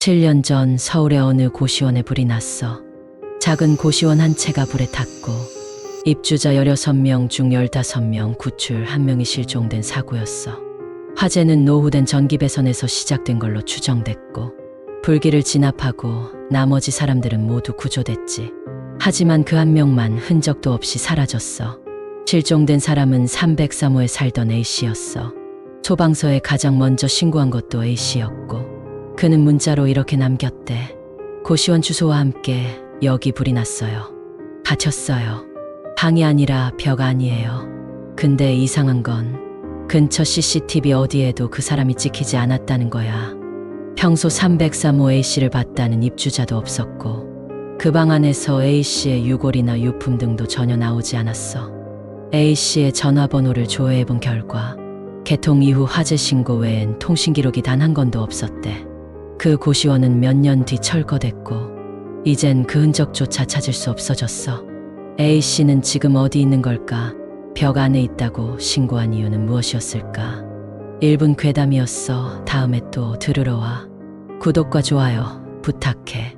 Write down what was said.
7년 전 서울의 어느 고시원에 불이 났어. 작은 고시원 한 채가 불에 탔고 입주자 16명 중 15명 구출 1명이 실종된 사고였어. 화재는 노후된 전기 배선에서 시작된 걸로 추정됐고 불길을 진압하고 나머지 사람들은 모두 구조됐지. 하지만 그 한 명만 흔적도 없이 사라졌어. 실종된 사람은 303호에 살던 A씨였어. 소방서에 가장 먼저 신고한 것도 A씨였고 그는 문자로 이렇게 남겼대. 고시원 주소와 함께 여기 불이 났어요. 갇혔어요. 방이 아니라 벽 아니에요. 근데 이상한 건 근처 CCTV 어디에도 그 사람이 찍히지 않았다는 거야. 평소 303호 A씨를 봤다는 입주자도 없었고 그 방 안에서 A씨의 유골이나 유품 등도 전혀 나오지 않았어. A씨의 전화번호를 조회해 본 결과 개통 이후 화재 신고 외엔 통신 기록이 단 한 건도 없었대. 그 고시원은 몇 년 뒤 철거됐고 이젠 그 흔적조차 찾을 수 없어졌어. A씨는 지금 어디 있는 걸까? 벽 안에 있다고 신고한 이유는 무엇이었을까? 1분 괴담이었어. 다음에 또 들으러 와. 구독과 좋아요 부탁해.